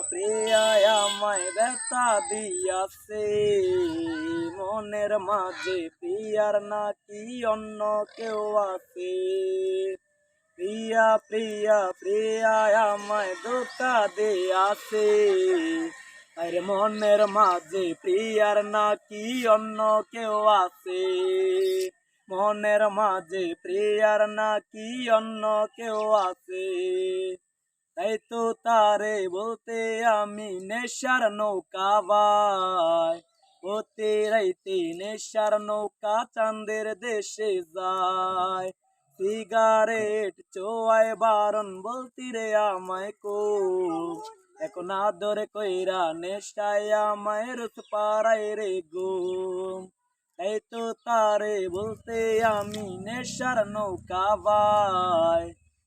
প্রিয়ায় আমায় ব্যথা দিয়াছে। মনের মাঝে প্রিয়ার নাকি অন্য কেউ আছে। প্রিয়া প্রিয়া প্রিয়ায় আমায় ধোকা দিয়াছে। আরে মনের মাঝে প্রিয়ার নাকি অন্য কেউ আছে। মনের মাঝে প্রিয়ার নাকি অন্য কেউ আছে। তাই তো তারে বলতে আমি নেশার নৌকা ভাই। হতে রাইতে নেশার নৌকা চাঁদের দেশে যায়। সিগারেট চোয়াই বারণ বলতি রে আমায় কো এখন আদরে কইরা নেশায় আমায় রুত পাড়াই রে গো তাই তো তারে বলতে আমি নেশার নৌকা ভাই।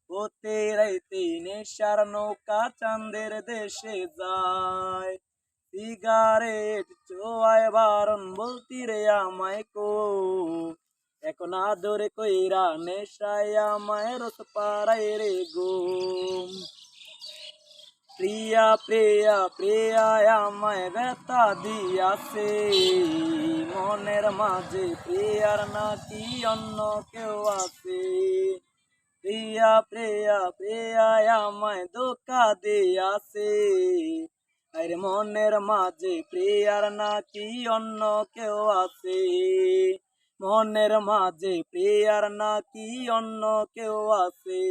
হতে রাইতে নেশার নৌকা চাঁদের দেশে যায়। সিগারেট চোয়ায় বারণ বলতি রে আমায় কো। এখন আদরে কইরা নেশায় আমায় রত পাড়াই রে গো। প্রিয়া প্রিয়া প্রিয়া আমায় ব্যথা দিয়াছে। মনের মাঝে প্রিয়ার নাকি অন্য কেউ আছে। প্রিয়া প্রিয়া প্রিয়া আমায় ধোকা দিয়াছে আরে মনের মাঝে প্রিয়ার নাকি অন্য কেউ আছে মনের মাঝে প্রিয়ার নাকি অন্য কেউ আছে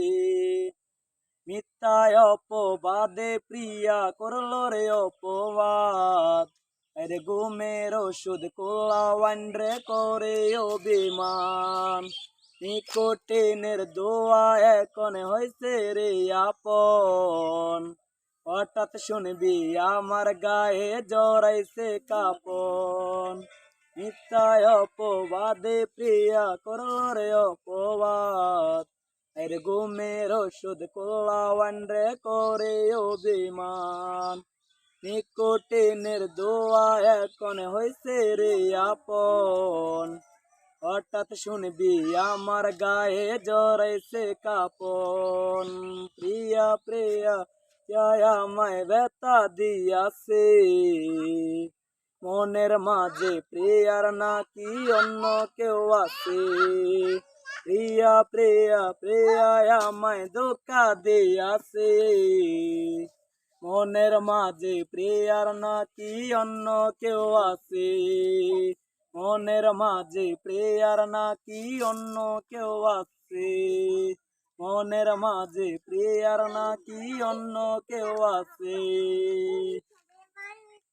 মিথ্যায় অপবাদে প্রিয়া করল রে অপবাদ আরে ঘুমের ওষুধ কোলাওয়ান রে করে অভিমান নিকোটিনের দোয়া এখন হয়েছে রে আপন। হঠাৎ শুনবি, আমার গায়ে জড়াইছে কাপন। মিথ্যায় অপবাদে প্রিয়া করল রে অপবাদ। এর ঘুমের ওষুধ কোলাওয়ান রে করে অভিমান। নিকোটিনের দোয়া এখন হয়েছে রে আপন। হঠাৎ শুনবি, আমার গায়ে জড়াইছে কাপন। প্রিয়া প্রিয়া আমায় ব্যথা দিয়াছে। মনের মাঝে প্রিয়ার নাকি অন্য কেউ আছে। প্রিয়া প্রিয়া প্রিয়া, আমায় ধোকা দিয়াছে। মনের মাঝে প্রিয়ার নাকি অন্য কেউ আছে। মনের মাঝে প্রেয়ার নাকি অন্য কেউ আছে? মনের মাঝে প্রেয়ার নাকি অন্য কেউ আছে?